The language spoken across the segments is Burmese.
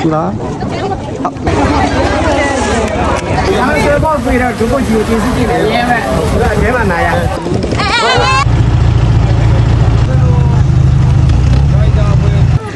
ကျူလာရမ်းစေပေါ့ပြေတာဒုက္ခကြီးကိုကျေးဇူးတင်တယ်ရဲမဲ့ဒါအဲမှာနာရ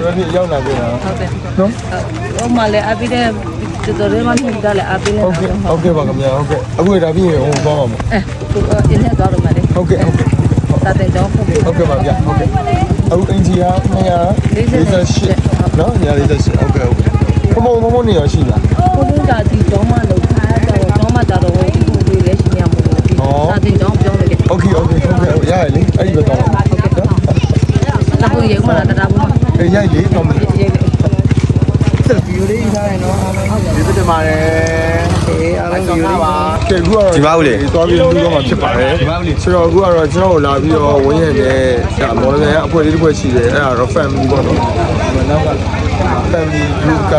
တော်နေရောက်လာပြီနော်ဟုတ်တယ်နော်ဟိုမှာလည်းအပိတဲ့တော်တော်မှန်တာလည်းအပိနေဟုတ်ကဲ့ဟုတ်ကဲ့ပါခင်ဗျာဟုတ်ကဲ့အခုဒါပြီးရင်ဟိုသွားပါမယ်အဲအင်းနဲ့သွားတော့မယ်ဟုတ်ကဲ့ဟုတ်ကဲ့တာတဲ့တော့ဟုတ်ကဲ့ပါဗျာဟုတ်ကဲ့အခုအင်ဂျီယာ248နော်ညာ48ဟုတ်ကဲ့ဟုတ်ကဲ့ ဘုံဘုံဘုံနေရရှိလား ကိုလုံးကဒီကြောင်းမှလောက်ထားတော့ကြောင်းမှတာတော့ဒီကိုလေးလည်းရှိနေမှာလို့ဒီတာတဲ့ကြောင်းပြောလို့လေ โอเคโอเคဟုတ်ကဲ့ရရလေအဲ့ဒီပဲတော့ တာကိုရေမှလာတာဘူး အေးရလေတော့မယ် ရေလေ ဗီဒီယိုလေးထားတယ်နော်ဒီပြတ်မှာတယ်အေးအားလုံးဗီဒီယိုလေးပါ ကဲအခုကတော့ဒီပါဦးလေသွားပြီးလူတော့မှာဖြစ်ပါတယ်ဒီပါဦးလေဆိုတော့အခုကတော့ကျွန်တော်လာပြီးတော့ဝင်းရတဲ့ဒါမော်ဒယ်အဖွဲ့လေးတစ်ဖွဲ့ရှိတယ်အဲ့ဒါတော့ family ပေါ့နော်နောက်က family group က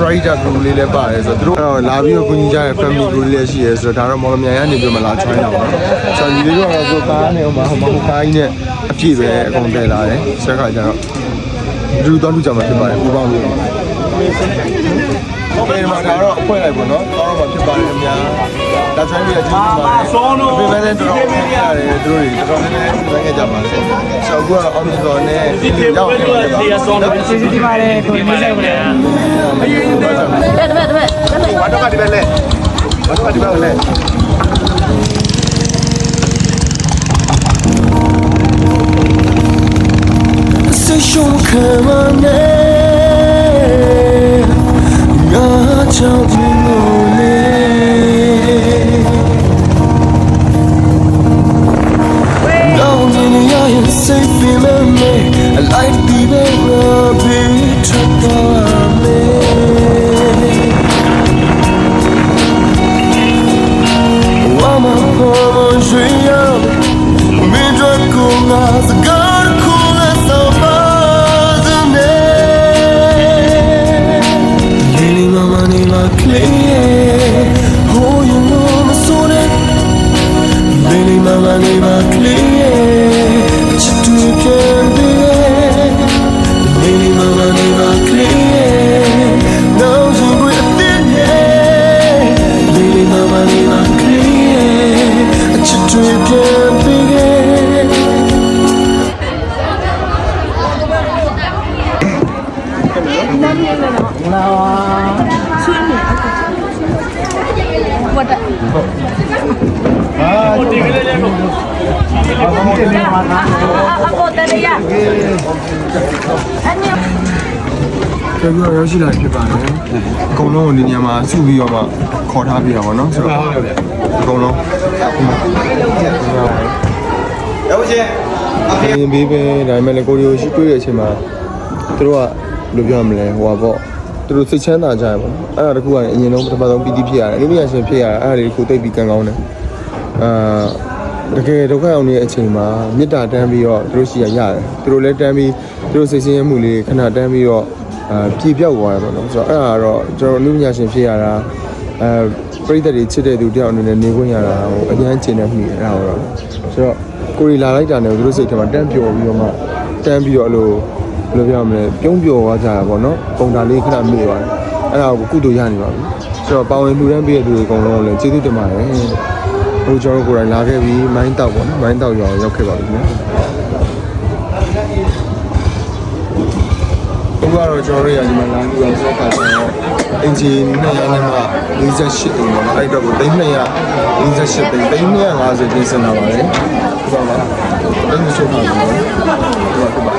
writer group လေးလည်းပါတယ်ဆိုတော့သူတို့ကတော့လာပြီးတော့ကူညီကြတဲ့ family group လေးလည်းရှိရဲဆိုတော့ဒါတော့မော်လမြိုင်ကနေပြီးမှလာ join တာပါဆိုတော့ဒီလေးကတော့ကိုကားနဲ့ဟိုမှာဟိုမှာဟိုကားကြီးနဲ့အပြည့်ပဲအကုန်တည်လာတယ်ဆက်ခါကျတော့ဒီလိုတော့လူကြမှာဖြစ်ပါတယ်ပူပေါင်းလို့ဟုတ်တယ်မှာဒါတော့အဖွဲလိုက်ပေါ့နော်တော့မှဖြစ်ပါတယ်ခင်ဗျာ ဒါဆိုင်ပြီးတော့ကျေးဇူးပါတယ်ဆောင်းတော့ပြန်လဲတော်တော်ဖြစ်ရတယ်သူတို့တွေတော်တော်လေးလေးပြန်ခဲ့ကြပါလေဆိုတော့အခုကတော့ on the zone နဲ့ရောက်နေတယ်ပါကျေးဇူးတင်ပါတယ်ကိုနေဆိုင်ပါလေတဲ့တဲ့တဲ့ဘာတော့ကဒီပဲလဲဘာတော့ကဒီပဲလဲ Say show come on ngã trong ngồi I. ဝတ်တဲ့အဖို့တည်းရအဲ့ညကျေးဇူးရောက်ရှိလာဖြစ်ပါတယ်အကုန်လုံးကိုဒီနေရာမှာစုပြီးတော့မှခေါ်ထားပြရပါတော့ဆိုတော့အကုန်လုံးရောက်ရှင်အပြင်ဘေးပဲဒါပေမဲ့လည်းကိုရီကိုရှိတွေ့တဲ့အချိန်မှာသူတို့ကဘယ်လိုပြောရမလဲဟိုပါပေါ့ သူတို့စိတ်ချမ်းသာကြရပါတော့အဲ့ဒါတခုကအရင်ဆုံးပထမဆုံးပီတိဖြစ်ရတယ်အနုပညာရှင်ဖြစ်ရတယ်အဲ့ဒါလေးကိုသိပ်ပြီးကံကောင်းတယ်အာတကယ်ဒုက္ခရောက်နေတဲ့အချိန်မှာမေတ္တာတန်းပြီးတော့သူတို့ရှိရရတယ်သူတို့လည်းတန်းပြီးသူတို့စိတ်ဆင်းရဲမှုလေးခဏတန်းပြီးတော့အာပြေပြောက်သွားတယ်ပေါ့နော်ဆိုတော့အဲ့ဒါကတော့ကျွန်တော်အနုပညာရှင်ဖြစ်ရတာအဲပရိသတ်တွေချစ်တဲ့သူတယောက်အနေနဲ့နေခွင့်ရတာဟိုအញ្ញမ်းကျင်တဲ့မှုအဲ့ဒါတော့ဆိုတော့ကိုရီလာလိုက်တာနဲ့သူတို့စိတ်ထဲမှာတန်းပျော်ပြီးတော့မှတန်းပြီးတော့အဲ့လို ဘယ်လိုပြောရမလဲပြုံးပျော်သွားကြတာပေါ့နော်ပုံတာလေးခဏမေ့သွားတယ်အဲ့ဒါကိုကုသိုလ်ရနေပါပြီဆိုတော့ပါဝင်လူတန်းပေးတဲ့သူတွေအကုန်လုံးလည်းကျေးဇူးတင်ပါတယ်ဟိုကျွန်တော်တို့ကိုယ်တိုင်လာခဲ့ပြီးမိုင်းတောက်ပေါ့နော်မိုင်းတောက်ရောရောက်ခဲ့ပါပြီခင်ဗျာဘုရားတော့ကျွန်တော်တို့ရဒီမှာလာပြီးတော့ဆက်ခါကျတော့အင်ဂျီ200နဲ့မှ48အိမ်ပေါ့နော်အဲ့တော့ကို348သိန်း350ပြင်ဆင်လာပါတယ်ဟုတ်ပါလားတိတ်မဆိုးပါဘူးနော်ဟုတ်ပါပါ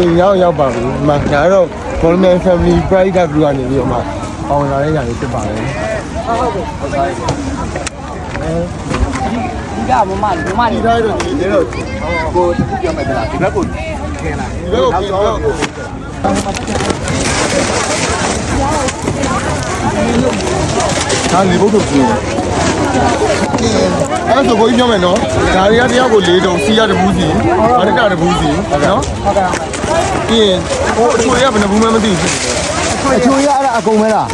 ပြင်ရောက်ရောက်ပါပြီဒီမှာဒါတော့ Goldman Family Pride Group ကနေပြီးတော့မှပေါဝင်လာတဲ့ညာလေးဖြစ်ပါတယ်ဒီကမမမမဒီတိုင်းတော့ဒီတော့ကိုပြောမယ်လားဒီဘက်ကိုခင်းလာဒီဘက်ကိုပြင်တော့ဒါလေဘုတ်တို့ပြင်အဲ့ဆိုကိုကြီးပြောမယ်နော်ဒါတွေကတယောက်ကို၄တုံစီးရတဘူးစီဘာတကတဘူးစီနော်ဟုတ်ကဲ့ ပြီးရင်ဟိုအချိုရကဘယ်နှဘူးမှမသိဘူးဖြစ်နေတယ်အချိုရအဲ့ဒါအကုန်မဲလား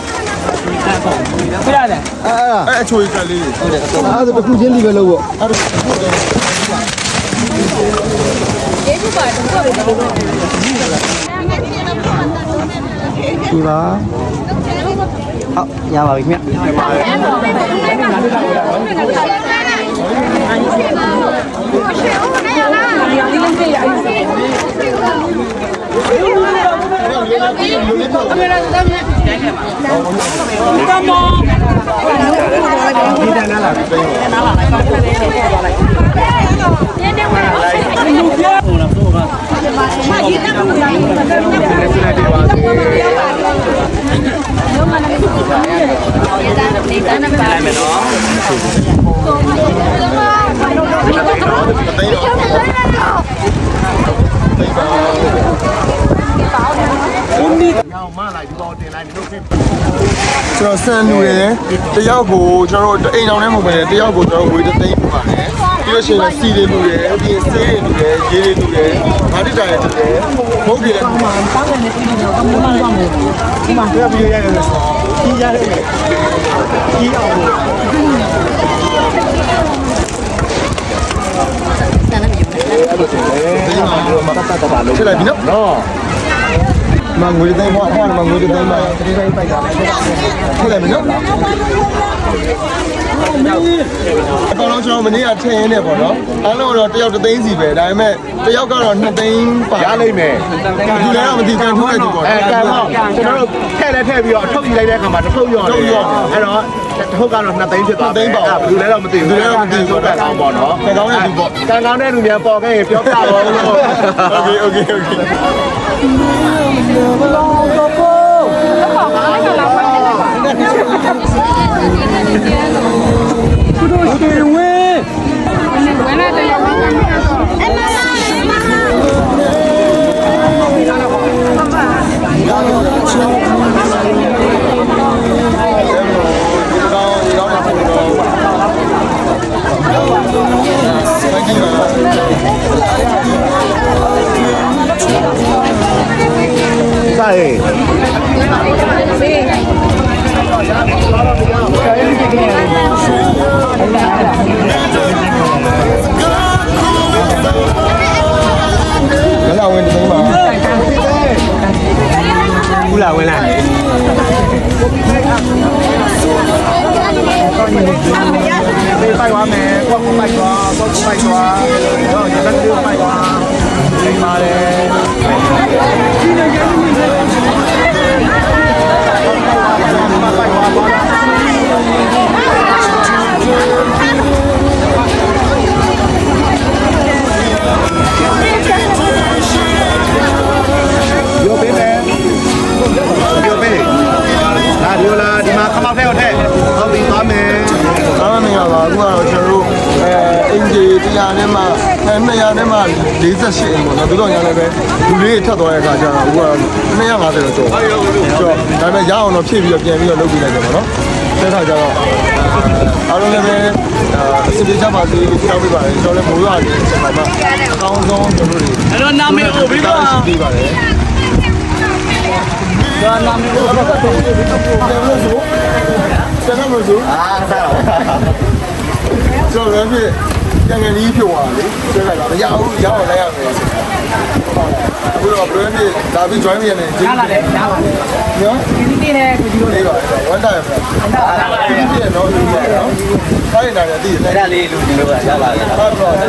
အဲ့အချိုကြီးကလေးအဲ့ဒါတစ်ခုချင်းဒီပဲလို့ပေါ့အဲ့ဒါဒီပါဟုတ်ရပါပြီခင်ဗျ ကျွန်တော်ဆန်လူတယ်တယောက်ကိုကျွန်တော်တို့အိမ်အောင်နဲ့မဟုတ်ပဲတယောက်ကိုကျွန်တော်ဝေးတဲ့သိန်းပြပါတယ် ပြီးလို့ရှိရင်စီတွေလူတယ်ပြီးဆေးတွေလူတယ်ရေတွေလူတယ်ငါးတိတိုင်တွေလူတယ်မဟုတ်ပြီလေဒီမှာတောင်းတယ်ပြီးတော့ကမ္ဘာမှာဒီမှာပြပြီးရတယ်ဆိုကြီးရတယ်ကြီးအောင်ဒီမှာတော့မတတ်တတ်ပါလို့ချက်လိုက်ပြီနော်နော်မငွေသိမ်းဘွားဘွားမငွေသိမ်းပါတတိယပိုက်တာချက်လိုက်ပြီနော် အကောင်လုံးကျွန်တော်မနေ့ကထည့်ရင်းနဲ့ပေါ့နော်အားလုံးတော့တယောက်တစ်သိန်းစီပဲဒါပေမဲ့တယောက်ကတော့နှစ်သိန်းပါရလိမ့်မယ်ဒီလည်းတော့မသိကန်ထိုးလိုက်သူပေါ့အဲကန်တော့ကျွန်တော်တို့ထည့်လဲထည့်ပြီးတော့အထုတ်ကြည့်လိုက်တဲ့အခါမှာတစ်ထုပ်ရော့တယ်အဲ့တော့တစ်ထုပ်ကတော့နှစ်သိန်းဖြစ်သွားတယ်အဲ့ဒါဘူးလည်းတော့မသိဘူးလည်းတော့မသိဘူးကန်ကောင်းပေါ့နော်ကန်ကောင်းတဲ့သူပေါ့ကန်ကောင်းတဲ့လူများပေါ်ခဲ့ရင်ပြောပြပါဦးလို့ Okay okay okay မ်း ပါဘူးလားဝင်လာပေးပိုက်သွားမယ်ကောက်ပိုက်သွားကောက်ပိုက်သွားတော့ရလက်ပိုက်သွား 200နဲ့မှ200နဲ့မှ48အိမ်ပေါ့နော်သူတို့ညာလည်းပဲလူလေးတွေထပ်သွားတဲ့အခါကျတော့အခုက250တော့ကျော်ကျော်ဒါပေမဲ့ရအောင်တော့ဖြည့်ပြီးတော့ပြန်ပြီးတော့လုပ်ပြီးလိုက်တယ်ပေါ့နော်တဲ့ခါကျတော့အားလုံးလည်းပဲအစီအစဉ်ချပါစေကြောက်ပြပါတယ်ကျွန်တော်လည်းမိုးရွာနေချိန်မှာအကောင်းဆုံးကျွန်တော်တို့တွေအဲ့တော့နာမည်ကိုပြီးပါပြီးပါတယ်ဒါနာမည်ကိုတော့တော်တော်လေးပြောလို့ဆိုကျွန်တော်မဆိုအားသာကျွန်တော်လည်း ပြန်ငယ်လေးဖြုတ်သွားတယ်ဆွဲလိုက်တာမရဘူးရအောင်လိုက်ရမယ်အခုတော့ brand နဲ့ဒါပြီး join ရနေရလာတယ်ရပါတယ်နော်ဒီနေ့နဲ့ကိုဒီလိုလေးပါဝန်တာရပါဒီနေ့တော့ဒီနေ့နော်ဖိုင်နာရတည်တယ်အဲ့ဒါလေးလူဒီလိုကရပါလားဟုတ်တော့ဒီ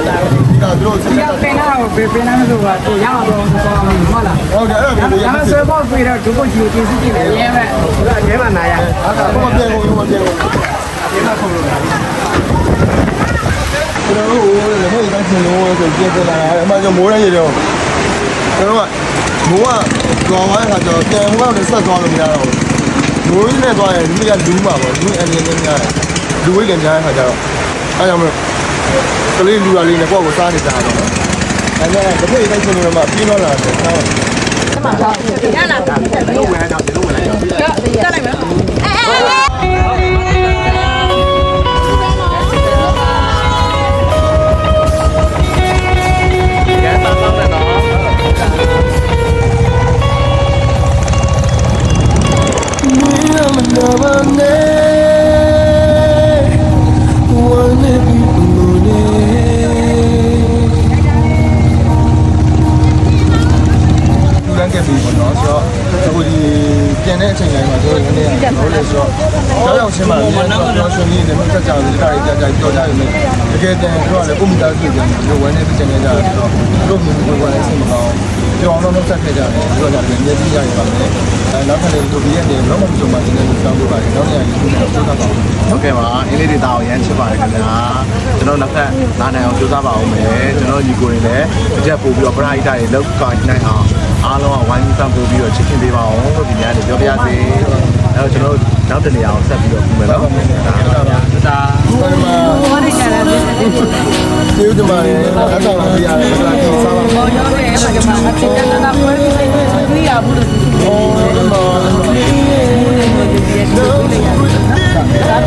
ကသူတို့စက်ပင်နာကိုပေပင်နာမလို့ပါသူရအောင်တော့သွားမှာဟုတ်လားဟုတ်တယ်အဲ့ဒါမျိုးဒါမှဆွဲပေါက်ပြီးတော့ဒုက္ခကြီးကိုသိသိတယ်ရဲမဲ့သူကရဲမှနာရ အဲ့ဒါဘာပြန်ကုန်ရောပြန်ကုန်ပြန်မခုံလို့ကျွန်တော်တို့လည်းဟိုတိုင်းချင်းလို့ဆိုပြင်ပြလာ တာအမှကျွန်တော်မိုးရရေတော့ကျွန်တော်ကမိုးကသွားသွားတဲ့ခါကျတော့တန်ဟိုကနေဆက်သွားလို့မရတော့ဘူးမိုးနဲ့သွားရင်ဒီကလူးမှာပေါ့လူအနေနဲ့များလူဝိတ်လည်းများတဲ့ခါကျတော့အားကြောင့်မလို့ကလေးလူရလေးနဲ့ကိုယ့်ကိုစားနေကြတာပေါ့နော်အဲ့ဒါကတစ်ဖက်တိုင်းချင်းလို့မှပြီးတော့လာတယ်စားတယ်လုံးဝင်တော့ဒီလိုဝင်လိုက်တော့ I'm a lover ဒါတွေကြာကြာပြောကြတယ်တကယ်တမ်းတို့ကလည်းကွန်ပျူတာကြည့်တယ်ကျွန်တော်ဝမ်းနေပြချင်နေကြတယ်ဆိုတော့တို့မျိုးမျိုးကလည်းစိတ်မကောင်းပြောအောင်တော့ဆက်ခဲ့ကြတယ်တို့ကလည်းမျက်စိရရပါမယ်အဲနောက်ထပ်လည်းတို့ပြည့်နေတော့မကြုံပါဘူးလည်းတောင်းပေးပါတယ်နောက်နေရာကြီးကိုဆက်တာပါဟုတ်ကဲ့ပါအင်းလေးဒေတာကိုရမ်းချစ်ပါတယ်ခင်ဗျာကျွန်တော်နောက်ထပ်လာနိုင်အောင်ကြိုးစားပါအောင်မယ်ကျွန်တော်ညီကိုတွေလည်းတစ်ချက်ပို့ပြီးတော့ပရိဟိတတွေလောက်ကိုင်းနိုင်အောင် အားလုံးကဝိုင်းပြီးပံ့ပိုးပြီးတော့ချစ်ခင်ပေးပါအောင်လို့ဒီများလည်းပြောပြစေအဲ့တော့ကျွန်တော်တို့နောက်တစ်နေရာကိုဆက်ပြီးတော့ပြမယ်နော်ဟုတ်ပါဗျာတသာဘယ်မှာဘောရီကလာလို့ဒီဥဒမာရဲ့အကောင်အရာကိုစားပါဘောရောရဲ့အကောင်အချက်ကနာပွဲပြီးဆိုင်တွေ့ရဘူးလို့ဒီမှာဒီရဲ့ဒီရဲ့